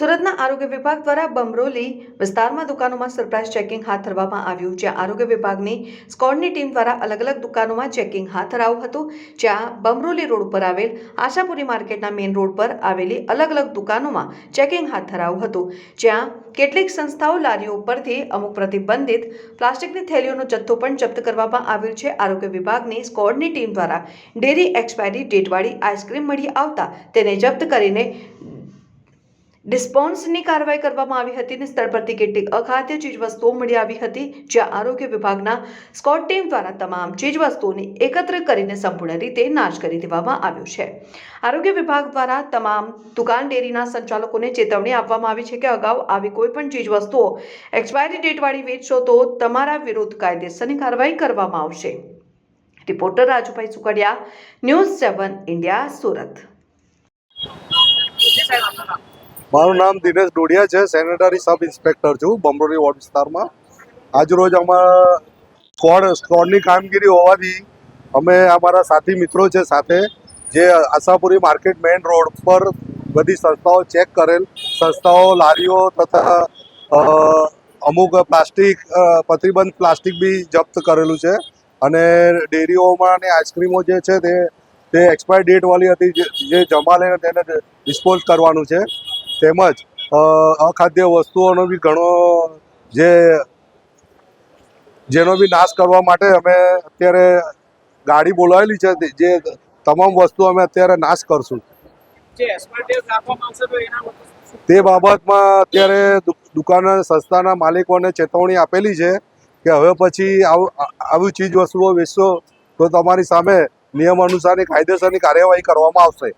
સુરતના આરોગ્ય વિભાગ દ્વારા બમરોલી વિસ્તારમાં દુકાનોમાં સરપ્રાઇઝ ચેકિંગ હાથ ધરવામાં આવ્યું, જ્યાં આરોગ્ય વિભાગની સ્કોડની ટીમ દ્વારા અલગ અલગ દુકાનોમાં ચેકિંગ હાથ ધરાવું હતું, જ્યાં બમરોલી રોડ પર આવેલ આશાપુરી માર્કેટના મેઇન રોડ પર આવેલી અલગ અલગ દુકાનોમાં ચેકિંગ હાથ ધરાવું હતું, જ્યાં કેટલીક સંસ્થાઓ લારીઓ ઉપરથી અમુક પ્રતિબંધિત પ્લાસ્ટિકની થેલીઓનો જથ્થો પણ જપ્ત કરવામાં આવ્યો છે. આરોગ્ય વિભાગની સ્કોડની ટીમ દ્વારા ડેરી એક્સપાયરી ડેટવાળી આઈસ્ક્રીમ મળી આવતા તેને જપ્ત કરીને ડિસ્પોન્સની કાર્યવાહી કરવામાં આવી હતી અને સ્થળ પરથી કેટલીક અખાદ્ય ચીજવસ્તુઓ મળી આવી હતી, જ્યાં આરોગ્ય વિભાગના સ્કોટ ટીમ દ્વારા તમામ ચીજવસ્તુઓને એકત્ર કરીને સંપૂર્ણ રીતે નાશ કરી દેવામાં આવ્યો છે. આરોગ્ય વિભાગ દ્વારા તમામ દુકાન ડેરીના સંચાલકોને ચેતવણી આપવામાં આવી છે કે અગાઉ આવી કોઈપણ ચીજવસ્તુઓ એક્સપાયરી ડેટવાળી વેચશો તો તમારા વિરુદ્ધ કાયદેસરની કાર્યવાહી કરવામાં આવશે. Reporter Rajubhai Sukadiya, news seven India, Surat. મારું નામ દિનેશ ડોડિયા છે, સેનેટરી સબ ઇન્સ્પેક્ટર છું બમરોલી વોર્ડ વિસ્તારમાં. આજરોજ અમારા સ્કોડ સ્કોડની કામગીરી હોવાથી અમે અમારા સાથી મિત્રો છે સાથે, જે આશાપુરી માર્કેટ મેઇન રોડ પર બધી સંસ્થાઓ ચેક કરેલ. સંસ્થાઓ, લારીઓ તથા અમુક પ્લાસ્ટિક પ્રતિબંધ પ્લાસ્ટિક બી જપ્ત કરેલું છે. અને ડેરીઓમાં અને આઈસ્ક્રીમો જે છે તે તે એક્સપાયર ડેટવાળી હતી જે- જે જમા લઈને તેને ડિસ્પોઝ કરવાનું છે. તેમજ અ, અખાદ્ય વસ્તુઓનો બી ઘણો જે જેનો બી નાશ કરવા માટે અમે અત્યારે ગાડી બોલાવેલી છે જે તમામ વસ્તુ અમે અત્યારે નાશ કરશું. તો બાબતમાં અત્યારે દુકાન સંસ્થાના માલિકોને ચેતવણી આપેલી છે કે હવે પછી આવી ચીજ વસ્તુઓ વેચશો તો તમારી સામે નિયમ અનુસારની કાયદેસરની કાર્યવાહી કરવામાં આવશે.